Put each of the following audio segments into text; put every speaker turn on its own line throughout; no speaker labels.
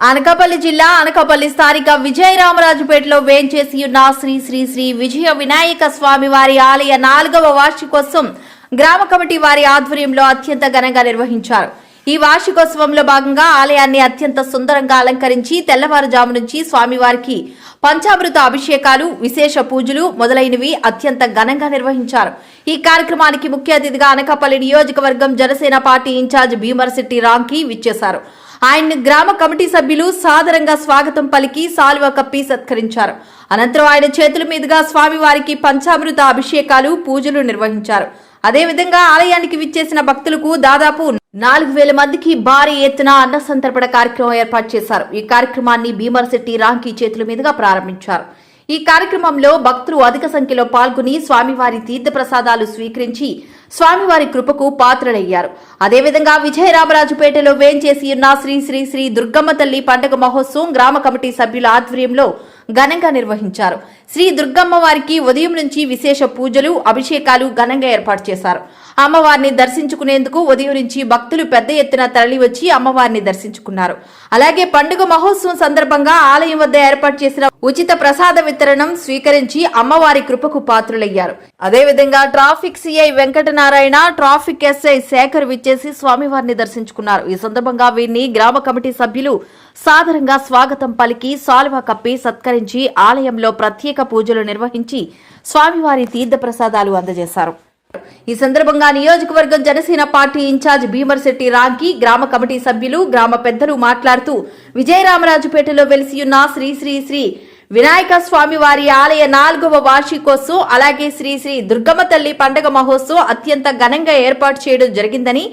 అనకాపల్లి జిల్లా అనకాపల్లి స్థానిక విజయరామరాజుపేటలో వేంచేసి ఉన్న శ్రీ శ్రీ శ్రీ విజయ వినాయక స్వామి వారి ఆలయ నాలుగవ వార్షికోత్సవం గ్రామ కమిటీ వారి ఆధ్వర్యంలో అత్యంత ఘనంగా నిర్వహించారు. ఈ వార్షికోత్సవంలో భాగంగా ఆలయాన్ని అత్యంత సుందరంగా అలంకరించి తెల్లవారుజాము నుంచి స్వామివారికి పంచామృత అభిషేకాలు విశేష పూజలు మొదలైనవి అత్యంత ఘనంగా నిర్వహించారు. ఈ కార్యక్రమానికి ముఖ్య అతిథిగా అనకాపల్లి నియోజకవర్గం జనసేన పార్టీ ఇన్ఛార్జ్ భీమర్శెట్టి రాంకి విచ్చేశారు. ఆయన్ని గ్రామ కమిటీ సభ్యులు సాదరంగా స్వాగతం పలికి సాల్వ కప్పి సత్కరించారు. అనంతరం ఆయన చేతుల మీదుగా స్వామివారికి పంచామృత అభిషేకాలు పూజలు నిర్వహించారు. అదేవిధంగా ఆలయానికి విచ్చేసిన భక్తులకు దాదాపు నాలుగు వేల మందికి భారీ ఎత్తున అన్న సంతర్పణ కార్యక్రమం ఏర్పాటు చేశారు. ఈ కార్యక్రమాన్ని భీమర్శెట్టి రాంకి చేతుల మీదుగా ప్రారంభించారు. ఈ కార్యక్రమంలో భక్తులు అధిక సంఖ్యలో పాల్గొని స్వామివారి తీర్థ ప్రసాదాలు స్వీకరించి స్వామివారి కృపకు పాత్రలయ్యారు. అదేవిధంగా విజయరామరాజుపేటలో వేంచేసి ఉన్న శ్రీ శ్రీ శ్రీ దుర్గమ్మ తల్లి పండుగ మహోత్సవం గ్రామ కమిటీ సభ్యుల ఆధ్వర్యంలో ఘనంగా నిర్వహించారు. శ్రీ దుర్గమ్మ వారికి ఉదయం నుంచి విశేష పూజలు అభిషేకాలు ఘనంగా ఏర్పాటు చేశారు. అమ్మవారిని దర్శించుకునేందుకు ఉదయం నుంచి భక్తులు పెద్ద ఎత్తున తరలివచ్చి అమ్మవారిని దర్శించుకున్నారు. అలాగే పండుగ మహోత్సవం సందర్భంగా ఆలయం వద్ద ఏర్పాటు చేసిన ఉచిత ప్రసాద వితరణం స్వీకరించి అమ్మవారి కృపకు పాత్రులయ్యారు. అదేవిధంగా traffic CI Venkatanarayana traffic SI Sekhar విచ్చేసి స్వామివారిని దర్శించుకున్నారు. ఈ సందర్భంగా వీరిని గ్రామ కమిటీ సభ్యులు సాదరంగా స్వాగతం పలికి సాల్వా కప్పి సత్కరించి ఆలయంలో ప్రత్యేక పూజలు నిర్వహించి స్వామివారి తీర్థ ప్రసాదాలు అందజేశారు. ఈ సందర్భంగా నియోజకవర్గం జనసేన పార్టీ ఇన్ఛార్జ్ భీమర్శెట్టి రాంకి గ్రామ కమిటీ సభ్యులు గ్రామ పెద్దలు మాట్లాడుతూ విజయరామరాజుపేటలో వెలిసి ఉన్న శ్రీ శ్రీ శ్రీ వినాయక స్వామి వారి ఆలయ నాలుగవ వార్షికోత్సవం అలాగే శ్రీ శ్రీ దుర్గమ్మ తల్లి పండగ మహోత్సవం అత్యంత ఘనంగా ఏర్పాటు చేయడం జరిగిందని.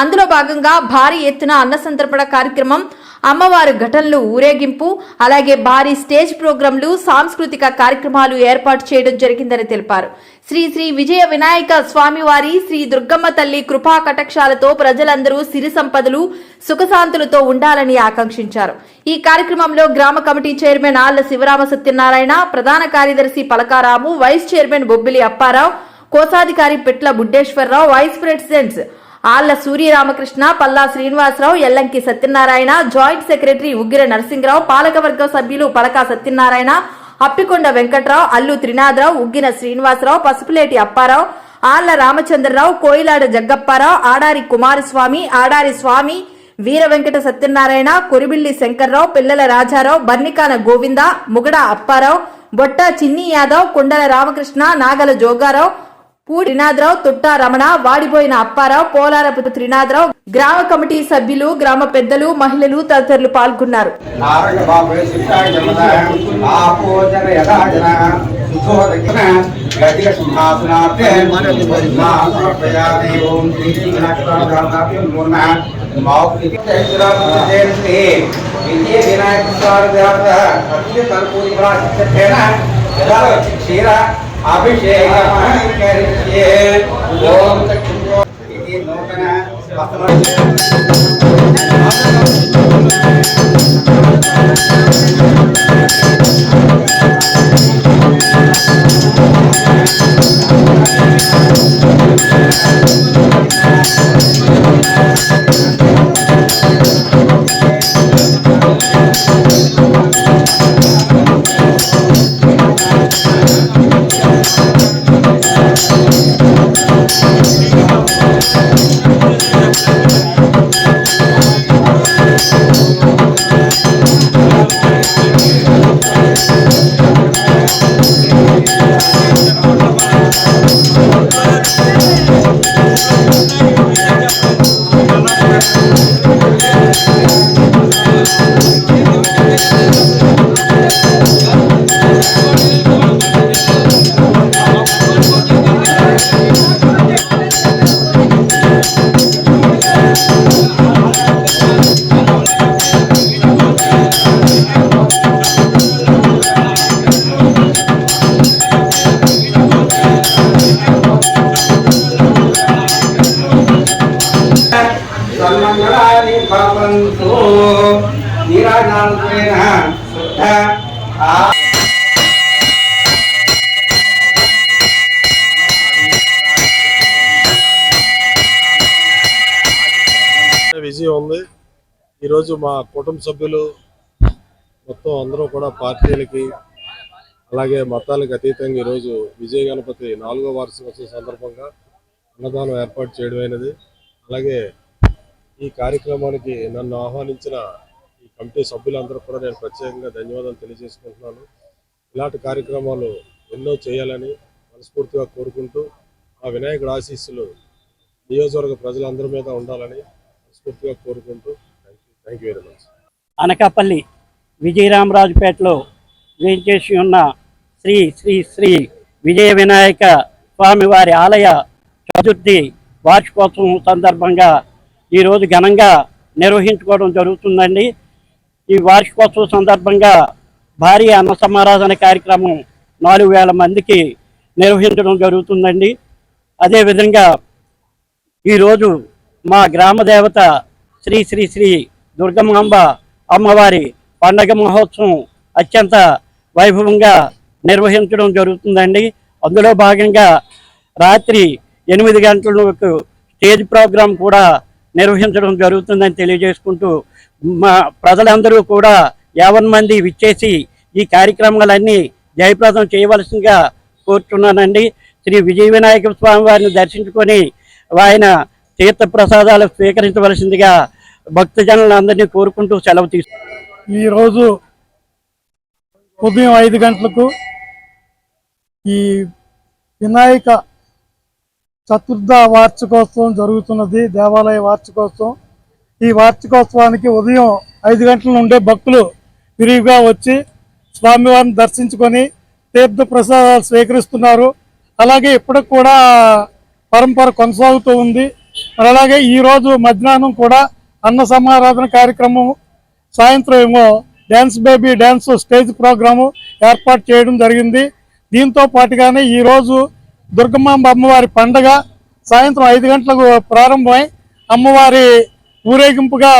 అందులో భాగంగా భారీ ఎత్తున అన్న సంతర్పణ కార్యక్రమం అమ్మవారు ఘటనలు ఊరేగింపు అలాగే భారీ స్టేజ్ ప్రోగ్రాంలు సాంస్కృతిక కార్యక్రమాలు ఏర్పాటు చేయడం జరిగిందని తెలిపారు. శ్రీ శ్రీ విజయ వినాయక స్వామివారి శ్రీ దుర్గమ్మ తల్లి కృపా కటాక్షాలతో ప్రజలందరూ సిరి సంపదలు సుఖశాంతులతో ఉండాలని ఆకాంక్షించారు. ఈ కార్యక్రమంలో గ్రామ కమిటీ చైర్మన్ ఆళ్ళ శివరామ సత్యనారాయణ ప్రధాన కార్యదర్శి పలకారాము వైస్ చైర్మన్ బొబ్బిలి అప్పారావు కోశాధికారి Petla Buddeswararao vice presidents Alla Suryaramakrishna Palla Srinivasarao Ellanki Satyanarayana joint secretary Uggira Narasimharao పాలకవర్గ సభ్యులు పలకా సత్యనారాయణ అప్పికొండ వెంకట్రావు అల్లు త్రినాథరావు ఉగ్గిన శ్రీనివాసరావు పసుపులేటి అప్పారావు ఆళ్ళ రామచంద్రరావు కోయిలాడ జగ్గప్పారావు ఆడారి కుమారస్వామి ఆడారి స్వామి వీర వెంకట సత్యనారాయణ కొరిబిల్లి శంకర్రావు పిల్లల రాజారావు బర్నికాన గోవింద ముగడ అప్పారావు బొట్ట చిన్ని యాదవ్ కొండల రామకృష్ణ నాగల జోగారావు పూడి త్రినాథరావు తుట్టా రమణ వాడిపోయిన అప్పారావు పోలారపు త్రినాథరావు గ్రామ కమిటీ సభ్యులు గ్రామ పెద్దలు మహిళలు తదితరులు పాల్గొన్నారు.
వినాయక స్వామి దేవత క్షీర అభిషేకం. కరిష్యే ఓం ఇది నూతన వస్త్ర శుద్ధ ఆ.
విజయం ఉంది. ఈరోజు మా కుటుంబ సభ్యులు మొత్తం అందరూ కూడా పార్టీలకి అలాగే మతాలకు అతీతంగా ఈరోజు విజయ గణపతి నాలుగో వార్షికోత్సవం సందర్భంగా అన్నదానం ఏర్పాటు చేయడమైనది. అలాగే ఈ కార్యక్రమానికి నన్ను ఆహ్వానించిన కమిటీ సభ్యులందరూ కూడా నేను ప్రత్యేకంగా ధన్యవాదాలు తెలియజేసుకుంటున్నాను. ఇలాంటి కార్యక్రమాలు ఎన్నో చేయాలని మనస్ఫూర్తిగా కోరుకుంటూ ఆ వినాయకుడు ఆశీస్సులు నియోజకవర్గ ప్రజలందరి మీద ఉండాలని మనస్ఫూర్తిగా కోరుకుంటూ thank you very much
Anakapalli విజయరామరాజుపేటలో వేయించేసి ఉన్న శ్రీ శ్రీ శ్రీ విజయ వినాయక స్వామివారి ఆలయ చతుర్థి వార్షికోత్సవం సందర్భంగా ఈరోజు ఘనంగా నిర్వహించుకోవడం జరుగుతుందండి. ఈ వార్షికోత్సవం సందర్భంగా భారీ అన్న సమారాధన కార్యక్రమం నాలుగు వేల మందికి నిర్వహించడం జరుగుతుందండి. అదేవిధంగా ఈరోజు మా గ్రామ దేవత శ్రీ శ్రీ శ్రీ దుర్గమాంబ అమ్మవారి పండగ మహోత్సవం అత్యంత వైభవంగా నిర్వహించడం జరుగుతుందండి. అందులో భాగంగా రాత్రి ఎనిమిది గంటలకు స్టేజ్ ప్రోగ్రాం కూడా నిర్వహించడం జరుగుతుందని తెలియజేసుకుంటూ మా ప్రజలందరూ కూడా యావన్ మంది విచ్చేసి ఈ కార్యక్రమాలన్నీ జయప్రదం చేయవలసిందిగా కోరుతున్నానండి. శ్రీ విజయ వినాయక స్వామి వారిని దర్శించుకొని ఆయన తీర్థ ప్రసాదాలు స్వీకరించవలసిందిగా భక్తజనులందరినీ కోరుకుంటూ సెలవు తీసుకు
ఈరోజు ఉదయం ఐదు గంటలకు ఈ వినాయక చతుర్థ వార్షికోత్సవం జరుగుతున్నది దేవాలయ వార్షికోత్సవం. ఈ వార్షికోత్సవానికి ఉదయం ఐదు గంటల నుండే భక్తులు విరివిగా వచ్చి స్వామివారిని దర్శించుకొని తీర్థ ప్రసాదాలు స్వీకరిస్తున్నారు. అలాగే ఇప్పటికి కూడా పరంపర కొనసాగుతూ ఉంది. మరి అలాగే ఈరోజు మధ్యాహ్నం కూడా అన్న సమారాధన కార్యక్రమం సాయంత్రం ఏమో dance baby dance stage programme ఏర్పాటు చేయడం జరిగింది. దీంతో పాటుగానే ఈరోజు దుర్గమాంబ అమ్మవారి పండగ సాయంత్రం ఐదు గంటలకు ప్రారంభమై అమ్మవారి ఊరేగింపుగా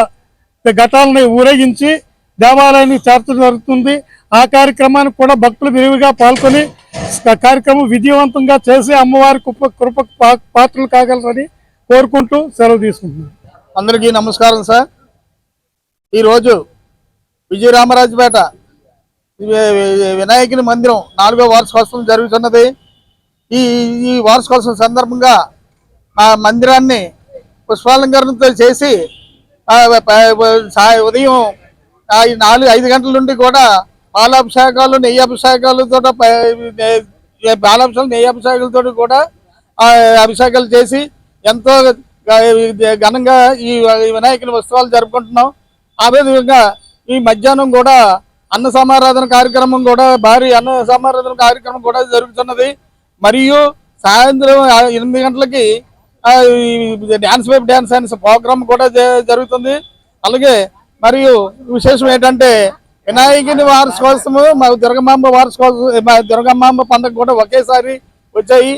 ఘటాలని ఊరేగించి దేవాలయాన్ని చేర్చడం జరుగుతుంది. ఆ కార్యక్రమానికి కూడా భక్తులు విరివిగా పాల్గొని ఆ కార్యక్రమం విజయవంతంగా చేసి అమ్మవారి కృప కృప పా- పాత్రలు కాగలరని కోరుకుంటూ సెలవు తీసుకుంటున్నాను
అందరికీ నమస్కారం సార్. ఈరోజు విజయరామరాజుపేట వినాయకుని మందిరం నాలుగో వార్షికోత్సవం జరుగుతున్నది. ఈ ఈ వార్షికోత్సవం సందర్భంగా ఆ మందిరాన్ని పుష్పాలంకరణతో చేసి ఉదయం ఈ నాలుగు ఐదు గంటల నుండి కూడా పాలాభిషేకాలు నెయ్యి అభిషేకాలతో నెయ్యాభిషేకాలతో కూడా అభిషేకాలు చేసి ఎంతో ఘనంగా ఈ వినాయకుని ఉత్సవాలు జరుపుకుంటున్నాం. అదేవిధంగా ఈ మధ్యాహ్నం కూడా అన్న సమారాధన కార్యక్రమం కూడా భారీ అన్న సమారాధన కార్యక్రమం కూడా జరుగుతున్నది. మరియు సాయంత్రం ఎనిమిది గంటలకి డ్యాన్స్ వైపు డ్యాన్స్ అనే ప్రోగ్రామ్ కూడా జ- జరుగుతుంది. అలాగే మరియు విశేషం ఏంటంటే వినాయకుని వార్షికోత్సవం మా దుర్గమాంబ వార్షికోత్సవం మా దుర్గమాంబ పండుగ కూడా ఒకేసారి వచ్చాయి.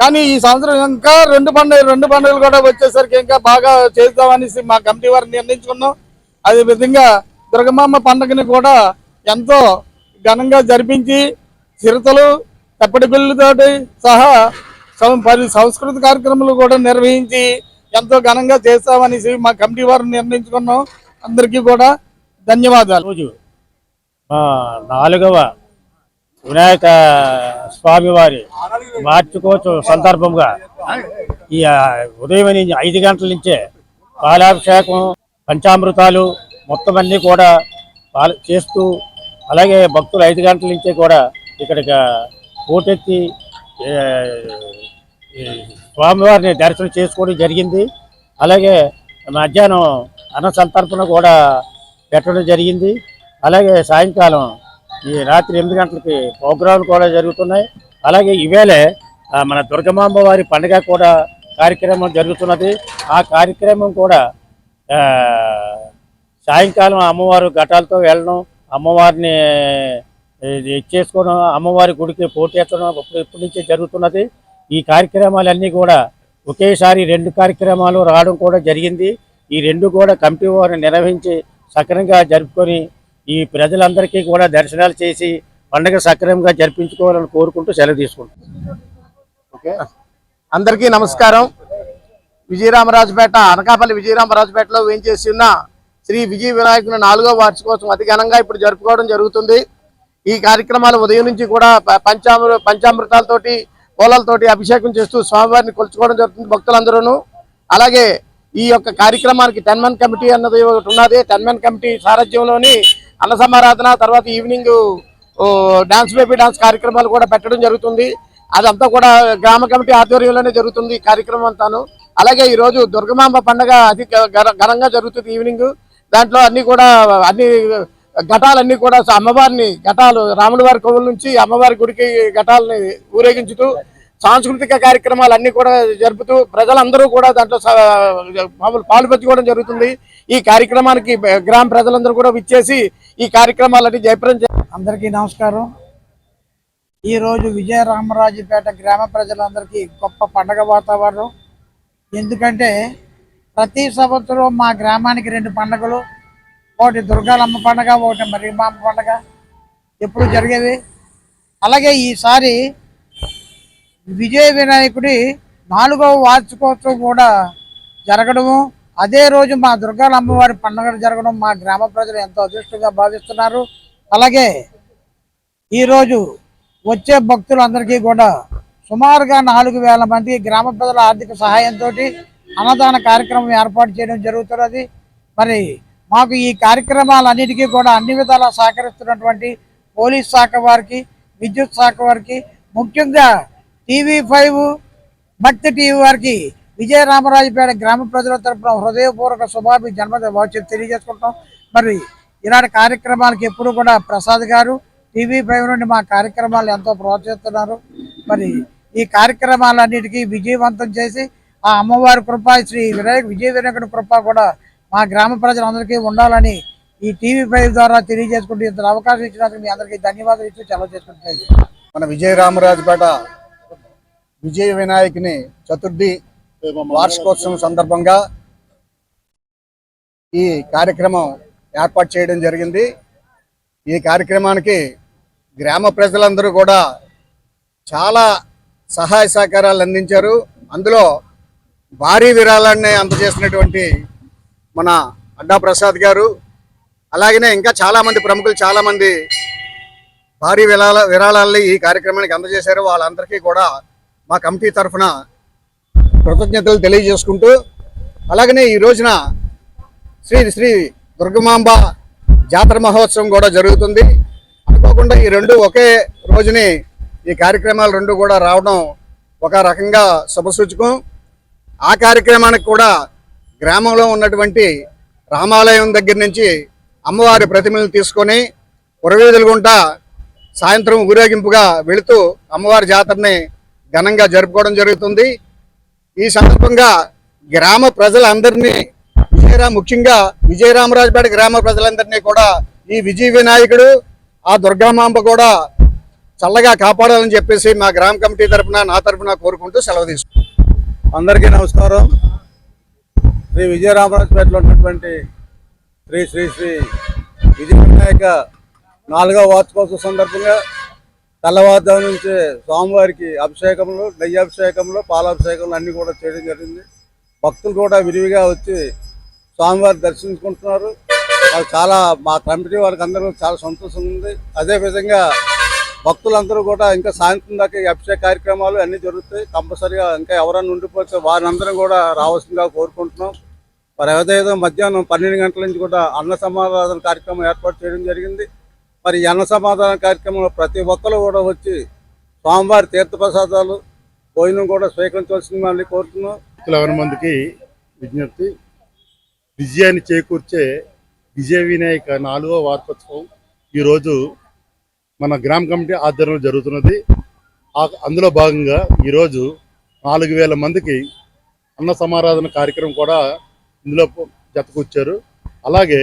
కానీ ఈ సంవత్సరం ఇంకా రెండు పండుగ రెండు పండుగలు కూడా వచ్చేసరికి ఇంకా బాగా చేద్దామనేసి మా కమిటీ వారు నిర్ణయించుకున్నాం. అదే విధంగా దుర్గమాంబ పండుగని కూడా ఎంతో ఘనంగా జరిపించి చిరుతలు తప్పటిగుళ్ళతోటి సహా సం- పలు సంస్కృతి కార్యక్రమాలు కూడా నిర్వహించి ఎంతో ఘనంగా చేస్తామనేసి మా కమిటీ వారు నిర్ణయించుకున్నాం. అందరికీ కూడా ధన్యవాదాలు.
రోజు నాలుగవ వినాయక స్వామివారి మార్చుకోవచ్చు సందర్భంగా ఈ ఉదయం నుంచి ఐదు గంటల నుంచే పాలాభిషేకం పంచామృతాలు మొత్తం అన్నీ కూడా చేస్తూ అలాగే భక్తులు ఐదు గంటల నుంచే కూడా ఇక్కడికి పోటెత్తి స్వామివారిని దర్శనం చేసుకోవడం జరిగింది. అలాగే మధ్యాహ్నం అన్న సంతర్పణ కూడా పెట్టడం జరిగింది. అలాగే సాయంకాలం ఈ రాత్రి ఎనిమిది గంటలకి ప్రోగ్రాంలు కూడా జరుగుతున్నాయి. అలాగే ఈవేళే మన దుర్గమాంబ వారి పండుగ కూడా కార్యక్రమం జరుగుతున్నది. ఆ కార్యక్రమం కూడా సాయంకాలం అమ్మవారు ఘటాలతో వెళ్ళడం అమ్మవారిని ఇది చేసుకోవడం అమ్మవారి గుడికి పోటీ ఎత్తడం ఇప్పుడు ఇప్పటి నుంచే జరుగుతున్నది. ఈ కార్యక్రమాలన్నీ కూడా ఒకేసారి రెండు కార్యక్రమాలు రావడం కూడా జరిగింది. ఈ రెండు కూడా కమిటీ వారు నిర్వహించి సక్రమంగా జరుపుకొని ఈ ప్రజలందరికీ కూడా దర్శనాలు చేసి పండుగ సక్రమంగా జరిపించుకోవాలని కోరుకుంటూ సెలవు తీసుకుంటాం
ఓకే. అందరికీ నమస్కారం. విజయరామరాజుపేట అనకాపల్లి విజయరామరాజుపేటలో వేయించేసి ఉన్న
శ్రీ విజయ వినాయకుని నాలుగో వార్షికోత్సవం అతి ఘనంగా ఇప్పుడు జరుపుకోవడం జరుగుతుంది. ఈ కార్యక్రమాలు ఉదయం నుంచి కూడా పంచామృ పంచామృతాలతోటి పూలతోటి అభిషేకం చేస్తూ స్వామివారిని కొలుచుకోవడం జరుగుతుంది భక్తులందరూ అలాగే ఈ యొక్క కార్యక్రమానికి టెన్ మెన్ కమిటీ అన్నది ఒకటి ఉన్నది. టెన్ మెన్ కమిటీ సారథ్యంలోని అన్న సమారాధన తర్వాత ఈవినింగ్ డాన్స్ బేబీ డాన్స్ కార్యక్రమాలు కూడా పెట్టడం జరుగుతుంది. అదంతా కూడా గ్రామ కమిటీ ఆధ్వర్యంలోనే జరుగుతుంది కార్యక్రమం అంతాను. అలాగే ఈరోజు దుర్గమాంబ పండుగ అతి ఘనంగా జరుగుతుంది ఈవినింగ్. దాంట్లో అన్ని కూడా అన్ని ఘటాలన్నీ కూడా అమ్మవారిని ఘటాలు రాముడి వారి కొవ్వుల నుంచి అమ్మవారి గుడికి ఘటాలని ఊరేగించుతూ సాంస్కృతిక కార్యక్రమాలు అన్ని కూడా జరుపుతూ ప్రజలందరూ కూడా దాంట్లో మామూలు పాలు పంచుకోవడం జరుగుతుంది. ఈ కార్యక్రమానికి గ్రామ ప్రజలందరూ కూడా విచ్చేసి ఈ కార్యక్రమాలన్నీ జయప్రం చే-
అందరికీ నమస్కారం. ఈరోజు విజయరామరాజుపేట గ్రామ ప్రజలందరికీ గొప్ప పండగ వాతావరణం. ఎందుకంటే ప్రతి సంవత్సరం మా గ్రామానికి రెండు పండుగలు ఒకటి దుర్గాలమ్మ పండగ ఒకటి మరియమ్మ పండగ ఎప్పుడు జరిగేవి అలాగే ఈసారి విజయ వినాయకుడి నాలుగవ వార్షికోత్సవం కూడా జరగడము. అదే రోజు మా దుర్గాల అమ్మవారి పండుగ జరగడం మా గ్రామ ప్రజలు ఎంతో అదృష్టంగా భావిస్తున్నారు. అలాగే ఈరోజు వచ్చే భక్తులందరికీ కూడా సుమారుగా నాలుగు వేల మంది గ్రామ ప్రజల ఆర్థిక సహాయంతో అన్నదాన కార్యక్రమం ఏర్పాటు చేయడం జరుగుతున్నది. మరి మాకు ఈ కార్యక్రమాలన్నిటికీ కూడా అన్ని విధాలా సహకరిస్తున్నటువంటి పోలీస్ శాఖ వారికి విద్యుత్ శాఖ వారికి ముఖ్యంగా టీవీ ఫైవ్ భక్తి టీవీ వారికి విజయరామరాజుపేట గ్రామ ప్రజల తరపున హృదయపూర్వక శుభాభి జన్మదిన వాచ్యం తెలియజేసుకుంటాం మరి ఇలాంటి కార్యక్రమాలకి ఎప్పుడు కూడా ప్రసాద్ గారు టీవీ ఫైవ్ నుండి మా కార్యక్రమాలు ఎంతో ప్రోత్సహిస్తున్నారు. మరి ఈ కార్యక్రమాలన్నిటికీ విజయవంతం చేసి ఆ అమ్మవారి కృప శ్రీ వినాయక విజయ వినాయకుడి కృప కూడా మా గ్రామ ప్రజలందరికీ ఉండాలని ఈ టీవీ ఫైవ్ ద్వారా తెలియజేసుకుంటూ ఇంత అవకాశం ఇచ్చినందుకు మీ అందరికీ ధన్యవాదాలు ఇచ్చి సెలవు చేసుకుంటున్నాయి
మన విజయరామరాజుపేట విజయ వినాయకుని చతుర్థి వార్షికోత్సవం సందర్భంగా ఈ కార్యక్రమం ఏర్పాటు చేయడం జరిగింది. ఈ కార్యక్రమానికి గ్రామ ప్రజలందరూ కూడా చాలా సహాయ సహకారాలు అందించారు. అందులో భారీ విరాళాన్ని అందజేసినటువంటి మన అడ్డా ప్రసాద్ గారు అలాగనే ఇంకా చాలామంది ప్రముఖులు చాలామంది భారీ విరాళ విరాళాలని ఈ కార్యక్రమానికి అందజేశారు. వాళ్ళందరికీ కూడా మా కమిటీ తరఫున కృతజ్ఞతలు తెలియజేసుకుంటూ అలాగనే ఈ రోజున శ్రీ శ్రీ దుర్గమాంబ జాతర మహోత్సవం కూడా జరుగుతుంది. అనుకోకుండా ఈ రెండు ఒకే రోజుని ఈ కార్యక్రమాలు రెండు కూడా రావడం ఒక రకంగా శుభసూచకం. ఆ కార్యక్రమానికి కూడా గ్రామంలో ఉన్నటువంటి రామాలయం దగ్గర నుంచి అమ్మవారి ప్రతిమలను తీసుకొని పురవీధుల సాయంత్రం ఊరేగింపుగా వెళుతూ అమ్మవారి జాతరని ఘనంగా జరుపుకోవడం జరుగుతుంది. ఈ సందర్భంగా గ్రామ ప్రజలందరినీ విజయరా ముఖ్యంగా విజయరామరాజపేట గ్రామ ప్రజలందరినీ కూడా ఈ విజయ వినాయకుడు ఆ దుర్గామాంబ కూడా చల్లగా కాపాడాలని చెప్పేసి మా గ్రామ కమిటీ తరఫున నా తరఫున కోరుకుంటూ సెలవు తీసుకుంటాం
అందరికీ నమస్కారం. శ్రీ విజయరామరాజపేటలో ఉన్నటువంటి శ్రీ శ్రీ శ్రీ విజయ వినాయక నాలుగవ వార్షికోత్సవ సందర్భంగా తెల్లవారుజాము నుంచి స్వామివారికి అభిషేకములు నెయ్యి అభిషేకంలో పాలాభిషేకంలో అన్నీ కూడా చేయడం జరిగింది. భక్తులు కూడా విరివిగా వచ్చి స్వామివారి దర్శించుకుంటున్నారు. వాళ్ళు చాలా మా కమిటీ వారికి అందరూ చాలా సంతోషం ఉంది. అదేవిధంగా భక్తులందరూ కూడా ఇంకా సాయంత్రం దాకా అభిషేక కార్యక్రమాలు అన్నీ జరుగుతాయి. కంపల్సరిగా ఇంకా ఎవరైనా ఉండిపోతే వారిని కూడా రావాల్సిందిగా కోరుకుంటున్నాం. మరి ఏదైతే మధ్యాహ్నం పన్నెండు గంటల నుంచి కూడా అన్న సమాధాన కార్యక్రమం ఏర్పాటు చేయడం జరిగింది. మరి ఈ అన్న సమాధాన కార్యక్రమంలో ప్రతి ఒక్కరు కూడా వచ్చి స్వామివారి తీర్థప్రసాదాలు భోజనం కూడా స్వీకరించవలసిందని కోరుతున్నాం.
ఎవరి మందికి విజ్ఞప్తి. విజయాన్ని చేకూర్చే విజయ వినాయక నాలుగో వార్తోత్సవం ఈరోజు మన గ్రామ కమిటీ ఆధ్వర్యంలో జరుగుతున్నది. అందులో భాగంగా ఈరోజు నాలుగు వేల మందికి అన్న సమారాధన కార్యక్రమం కూడా ఇందులో జతకూర్చారు అలాగే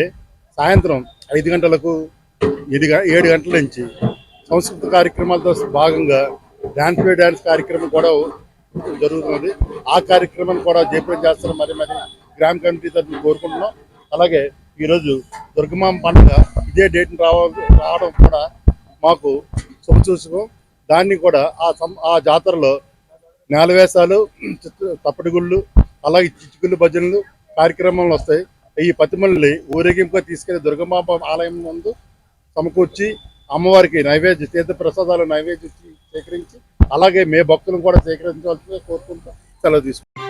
సాయంత్రం ఐదు గంటలకు ఏడు ఏడు గంటల నుంచి సంస్కృత కార్యక్రమాలతో భాగంగా డ్యాన్స్ బై డ్యాన్స్ కార్యక్రమం కూడా జరుగుతున్నది. ఆ కార్యక్రమం కూడా జయప్రదం చేస్తారు మరి మరి గ్రామ కమిటీ తరఫున కోరుకుంటున్నాం. అలాగే ఈరోజు దుర్గమాం పండుగ ఇదే డేట్ రావడం కూడా మాకు శుభసూచకం దాన్ని కూడా ఆ సం ఆ జాతరలో నేలవేశాలు తప్పటిగుళ్ళు అలాగే చిచ్చుగుళ్ళు భజనలు కార్యక్రమాలు వస్తాయి. ఈ పతిమల్ని ఊరేగింపుగా తీసుకెళ్ళి దుర్గమాంబ ఆలయం ముందు సమకూర్చి అమ్మవారికి నైవేద్య తీర్థ ప్రసాదాలు నైవేద్యం స్వీకరించి అలాగే మే భక్తులను కూడా స్వీకరించవలసిందిగా కోరుకుంటూ సెలవు తీసుకుంటాం